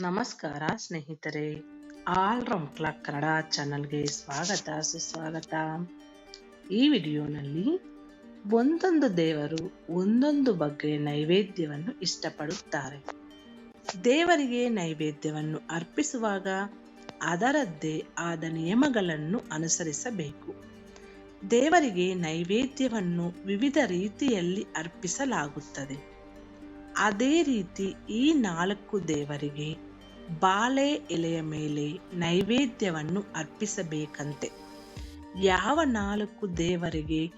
ನಮಸ್ಕಾರ ಸ್ನೇಹಿತರೆ. All round clock Kannada ಚಾನಲ್ಗೆ ಸ್ವಾಗತ, ಸುಸ್ವಾಗತ. ಈ ವಿಡಿಯೋನಲ್ಲಿ ಒಂದೊಂದು ದೇವರು ಒಂದೊಂದು ಬಗ್ಗೆ ನೈವೇದ್ಯವನ್ನು ಇಷ್ಟಪಡುತ್ತಾರೆ. ದೇವರಿಗೆ ನೈವೇದ್ಯವನ್ನು ಅರ್ಪಿಸುವಾಗ ಅದರದ್ದೇ ಆದ ನಿಯಮಗಳನ್ನು ಅನುಸರಿಸಬೇಕು. ದೇವರಿಗೆ ನೈವೇದ್ಯವನ್ನು ವಿವಿಧ ರೀತಿಯಲ್ಲಿ ಅರ್ಪಿಸಲಾಗುತ್ತದೆ. ಅದೇ ರೀತಿ ಈ ನಾಲ್ಕು ದೇವರಿಗೆ ಬಾಳೆ ಎಲೆಯ ಮೇಲೆ ನೈವೇದ್ಯವನ್ನು ಅರ್ಪಿಸಬೇಕಂತೆ. ಯಾವ ನಾಲ್ಕು ದೇವರಿಗೆ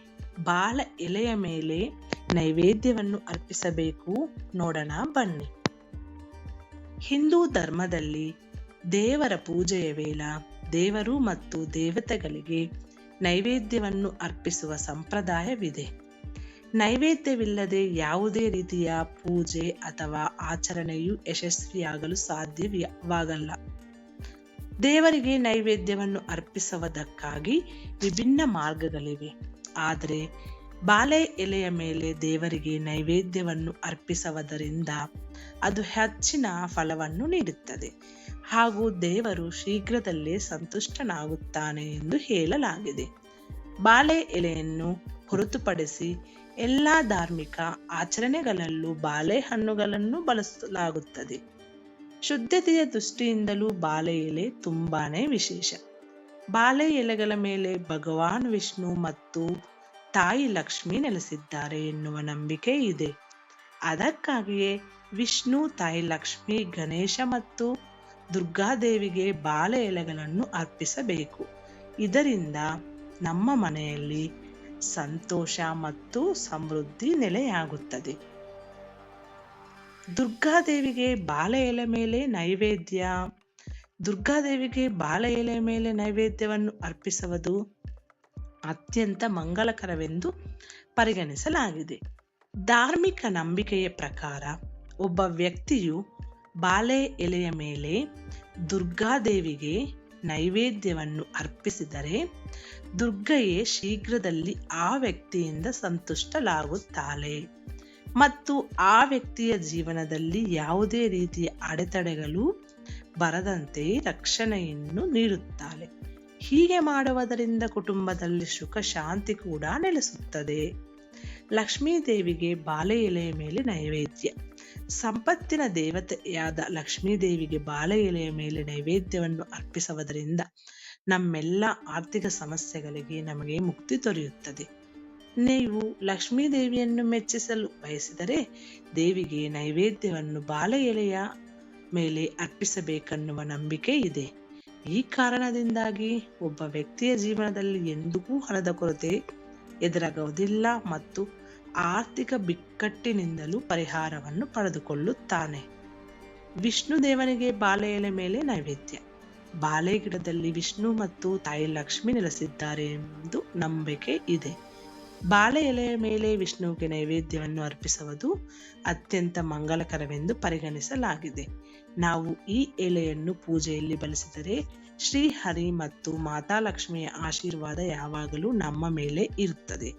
ಬಾಳೆ ಎಲೆಯ ಮೇಲೆ ನೈವೇದ್ಯವನ್ನು ಅರ್ಪಿಸಬೇಕು ನೋಡೋಣ ಬನ್ನಿ. ಹಿಂದೂ ಧರ್ಮದಲ್ಲಿ ದೇವರ ಪೂಜೆಯ ವೇಳ ದೇವರು ಮತ್ತು ದೇವತೆಗಳಿಗೆ ನೈವೇದ್ಯವನ್ನು ಅರ್ಪಿಸುವ ಸಂಪ್ರದಾಯವಿದೆ. ನೈವೇದ್ಯವಿಲ್ಲದೆ ಯಾವುದೇ ರೀತಿಯ ಪೂಜೆ ಅಥವಾ ಆಚರಣೆಯು ಯಶಸ್ವಿಯಾಗಲು ಸಾಧ್ಯವಾಗಲ್ಲ. ದೇವರಿಗೆ ನೈವೇದ್ಯವನ್ನು ಅರ್ಪಿಸುವುದಕ್ಕಾಗಿ ವಿಭಿನ್ನ ಮಾರ್ಗಗಳಿವೆ. ಆದರೆ ಬಾಳೆ ಎಲೆಯ ಮೇಲೆ ದೇವರಿಗೆ ನೈವೇದ್ಯವನ್ನು ಅರ್ಪಿಸುವುದರಿಂದ ಅದು ಹೆಚ್ಚಿನ ಫಲವನ್ನು ನೀಡುತ್ತದೆ. ಹಾಗೂ ದೇವರು ಶೀಘ್ರದಲ್ಲೇ ಸಂತುಷ್ಟನಾಗುತ್ತಾನೆ ಎಂದು ಹೇಳಲಾಗಿದೆ. ಬಾಳೆ ಎಲೆಯನ್ನು ಹೊರತುಪಡಿಸಿ ಎಲ್ಲ ಧಾರ್ಮಿಕ ಆಚರಣೆಗಳಲ್ಲೂ ಬಾಳೆಹಣ್ಣುಗಳನ್ನು ಬಳಸಲಾಗುತ್ತದೆ. ಶುದ್ಧತೆಯ ದೃಷ್ಟಿಯಿಂದಲೂ ಬಾಳೆ ಎಲೆ ತುಂಬಾನೇ ವಿಶೇಷ. ಬಾಳೆ ಎಲೆಗಳ ಮೇಲೆ ಭಗವಾನ್ ವಿಷ್ಣು ಮತ್ತು ತಾಯಿ ಲಕ್ಷ್ಮಿ ನೆಲೆಸಿದ್ದಾರೆ ಎನ್ನುವ ನಂಬಿಕೆ ಇದೆ. ಅದಕ್ಕಾಗಿಯೇ ವಿಷ್ಣು, ತಾಯಿ ಲಕ್ಷ್ಮಿ, ಗಣೇಶ ಮತ್ತು ದುರ್ಗಾದೇವಿಗೆ ಬಾಳೆ ಎಲೆಗಳನ್ನು ಅರ್ಪಿಸಬೇಕು. ಇದರಿಂದ ನಮ್ಮ ಮನೆಯಲ್ಲಿ ಸಂತೋಷ ಮತ್ತು ಸಮೃದ್ಧಿ ನೆಲೆಯಾಗುತ್ತದೆ. ದುರ್ಗಾದೇವಿಗೆ ಬಾಳೆ ಎಲೆ ಮೇಲೆ ನೈವೇದ್ಯ. ದುರ್ಗಾದೇವಿಗೆ ಬಾಳೆ ಎಲೆ ಮೇಲೆ ನೈವೇದ್ಯವನ್ನು ಅರ್ಪಿಸುವುದು ಅತ್ಯಂತ ಮಂಗಲಕರವೆಂದು ಪರಿಗಣಿಸಲಾಗಿದೆ. ಧಾರ್ಮಿಕ ನಂಬಿಕೆಯ ಪ್ರಕಾರ ಒಬ್ಬ ವ್ಯಕ್ತಿಯು ಬಾಳೆ ಎಲೆಯ ಮೇಲೆ ದುರ್ಗಾದೇವಿಗೆ ನೈವೇದ್ಯವನ್ನು ಅರ್ಪಿಸಿದರೆ ದುರ್ಗೆಯೇ ಶೀಘ್ರದಲ್ಲಿ ಆ ವ್ಯಕ್ತಿಯಿಂದ ಸಂತುಷ್ಟಲಾಗುತ್ತಾಳೆ ಮತ್ತು ಆ ವ್ಯಕ್ತಿಯ ಜೀವನದಲ್ಲಿ ಯಾವುದೇ ರೀತಿಯ ಅಡೆತಡೆಗಳು ಬರದಂತೆ ರಕ್ಷಣೆಯನ್ನು ನೀಡುತ್ತಾಳೆ. ಹೀಗೆ ಮಾಡುವುದರಿಂದ ಕುಟುಂಬದಲ್ಲಿ ಸುಖ ಶಾಂತಿ ಕೂಡ ನೆಲೆಸುತ್ತದೆ. ಲಕ್ಷ್ಮೀ ದೇವಿಗೆ ಬಾಳೆ ಎಲೆಯ ಮೇಲೆ ನೈವೇದ್ಯ. ಸಂಪತ್ತಿನ ದೇವತೆಯಾದ ಲಕ್ಷ್ಮೀ ದೇವಿಗೆ ಬಾಳೆ ಎಲೆಯ ಮೇಲೆ ನೈವೇದ್ಯವನ್ನು ಅರ್ಪಿಸುವುದರಿಂದ ನಮ್ಮೆಲ್ಲ ಆರ್ಥಿಕ ಸಮಸ್ಯೆಗಳಿಗೆ ನಮಗೆ ಮುಕ್ತಿ ದೊರೆಯುತ್ತದೆ. ನೀವು ಲಕ್ಷ್ಮೀ ದೇವಿಯನ್ನು ಮೆಚ್ಚಿಸಲು ಬಯಸಿದರೆ ದೇವಿಗೆ ನೈವೇದ್ಯವನ್ನು ಬಾಳೆ ಎಲೆಯ ಮೇಲೆ ಅರ್ಪಿಸಬೇಕೆನ್ನುವ ನಂಬಿಕೆ ಇದೆ. ಈ ಕಾರಣದಿಂದಾಗಿ ಒಬ್ಬ ವ್ಯಕ್ತಿಯ ಜೀವನದಲ್ಲಿ ಎಂದಿಗೂ ಹಣದ ಕೊರತೆ ಎದುರಾಗುವುದಿಲ್ಲ ಮತ್ತು ಆರ್ಥಿಕ ಬಿಕ್ಕಟ್ಟಿನಿಂದಲೂ ಪರಿಹಾರವನ್ನು ಪಡೆದುಕೊಳ್ಳುತ್ತಾನೆ. ವಿಷ್ಣು ದೇವನಿಗೆ ಬಾಳೆ ಎಲೆ ಮೇಲೆ ನೈವೇದ್ಯ. ಬಾಳೆ ಗಿಡದಲ್ಲಿ ವಿಷ್ಣು ಮತ್ತು ತಾಯಿ ಲಕ್ಷ್ಮಿ ನೆಲೆಸಿದ್ದಾರೆ ಎಂದು ನಂಬಿಕೆ ಇದೆ. ಬಾಳೆ ಎಲೆಯ ಮೇಲೆ ವಿಷ್ಣುವಿಗೆ ನೈವೇದ್ಯವನ್ನು ಅರ್ಪಿಸುವುದು ಅತ್ಯಂತ ಮಂಗಲಕರವೆಂದು ಪರಿಗಣಿಸಲಾಗಿದೆ. ನಾವು ಈ ಎಲೆಯನ್ನು ಪೂಜೆಯಲ್ಲಿ ಬಳಸಿದರೆ ಶ್ರೀ ಹರಿ ಮತ್ತು ಮಾತಾ ಲಕ್ಷ್ಮಿಯ ಆಶೀರ್ವಾದ ಯಾವಾಗಲೂ ನಮ್ಮ ಮೇಲೆ ಇರುತ್ತದೆ.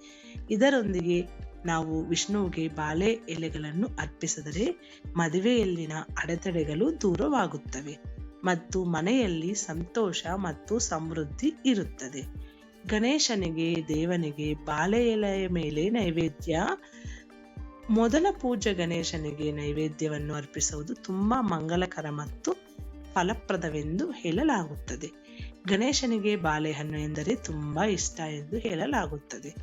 ಇದರೊಂದಿಗೆ ನಾವು ವಿಷ್ಣುವಿಗೆ ಬಾಳೆ ಎಲೆಗಳನ್ನು ಅರ್ಪಿಸಿದರೆ ಮದುವೆಯಲ್ಲಿನ ಅಡೆತಡೆಗಳು ದೂರವಾಗುತ್ತವೆ ಮತ್ತು ಮನೆಯಲ್ಲಿ ಸಂತೋಷ ಮತ್ತು ಸಮೃದ್ಧಿ ಇರುತ್ತದೆ. ಗಣೇಶನಿಗೆ ದೇವನಿಗೆ ಬಾಳೆ ಎಲೆಯ ಮೇಲೆ ನೈವೇದ್ಯ ಮೊದಲ ಪೂಜೆ ಗಣೇಶನಿಗೆ ನೈವೇದ್ಯವನ್ನು ಅರ್ಪಿಸುವುದು ತುಂಬಾ ಮಂಗಲಕರ ಮತ್ತು ಫಲಪ್ರದವೆಂದು ಹೇಳಲಾಗುತ್ತದೆ. ಗಣೇಶನಿಗೆ ಬಾಳೆಹಣ್ಣು ಎಂದರೆ ತುಂಬಾ ಇಷ್ಟ ಎಂದು ಹೇಳಲಾಗುತ್ತದೆ.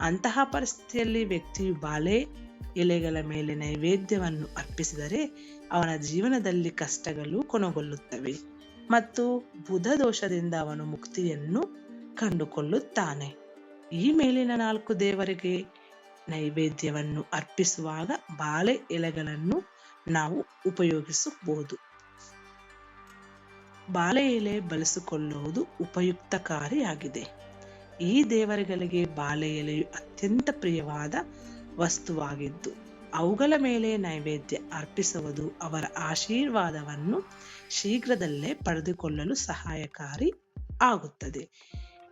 ಅಂತಹ ಪರಿಸ್ಥಿತಿಯಲ್ಲಿ ವ್ಯಕ್ತಿಯು ಬಾಳೆ ಎಲೆಗಳ ಮೇಲೆ ನೈವೇದ್ಯವನ್ನು ಅರ್ಪಿಸಿದರೆ ಅವನ ಜೀವನದಲ್ಲಿ ಕಷ್ಟಗಳು ಕೊನೆಗೊಳ್ಳುತ್ತವೆ ಮತ್ತು ಬುಧ ದೋಷದಿಂದ ಅವನು ಮುಕ್ತಿಯನ್ನು ಕಂಡುಕೊಳ್ಳುತ್ತಾನೆ. ಈ ಮೇಲಿನ ನಾಲ್ಕು ದೇವರಿಗೆ ನೈವೇದ್ಯವನ್ನು ಅರ್ಪಿಸುವಾಗ ಬಾಳೆ ಎಲೆಗಳನ್ನು ನಾವು ಉಪಯೋಗಿಸಬಹುದು. ಬಾಳೆ ಎಲೆ ಬಳಸಿಕೊಳ್ಳುವುದು ಉಪಯುಕ್ತಕಾರಿಯಾಗಿದೆ. ಈ ದೇವರುಗಳಿಗೆ ಬಾಳೆ ಎಲೆಯು ಅತ್ಯಂತ ಪ್ರಿಯವಾದ ವಸ್ತುವಾಗಿದ್ದು, ಅವುಗಳ ಮೇಲೆ ನೈವೇದ್ಯ ಅರ್ಪಿಸುವುದು ಅವರ ಆಶೀರ್ವಾದವನ್ನು ಶೀಘ್ರದಲ್ಲೇ ಪಡೆದುಕೊಳ್ಳಲು ಸಹಾಯಕಾರಿ ಆಗುತ್ತದೆ.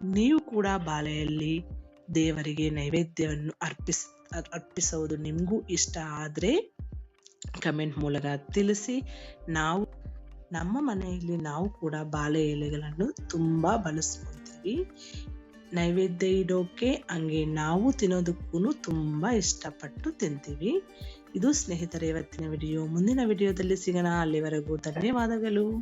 ನೀವು ಕೂಡ ಬಾಳೆಯಲ್ಲಿ ದೇವರಿಗೆ ನೈವೇದ್ಯವನ್ನು ಅರ್ಪಿಸ್ ಅರ್ಪಿಸುವುದು ನಿಮಗೂ ಇಷ್ಟ ಆದರೆ ಕಮೆಂಟ್ ಮೂಲಕ ತಿಳಿಸಿ. ನಾವು, ನಮ್ಮ ಮನೆಯಲ್ಲಿ ನಾವು ಕೂಡ ಬಾಳೆ ಎಲೆಗಳನ್ನು ತುಂಬ ಬಳಸ್ಕೊತೀವಿ. ನೈವೇದ್ಯ ಇಡೋಕೆ ಹಂಗೆ ನಾವು ತಿನ್ನೋದಕ್ಕೂ ತುಂಬ ಇಷ್ಟಪಟ್ಟು ತಿಂತೀವಿ. ಇದು ಸ್ನೇಹಿತರೆ, ಇವತ್ತಿನ ವಿಡಿಯೋ. ಮುಂದಿನ ವಿಡಿಯೋದಲ್ಲಿ ಸಿಗೋಣ. ಅಲ್ಲಿವರೆಗೂ ಧನ್ಯವಾದಗಳು.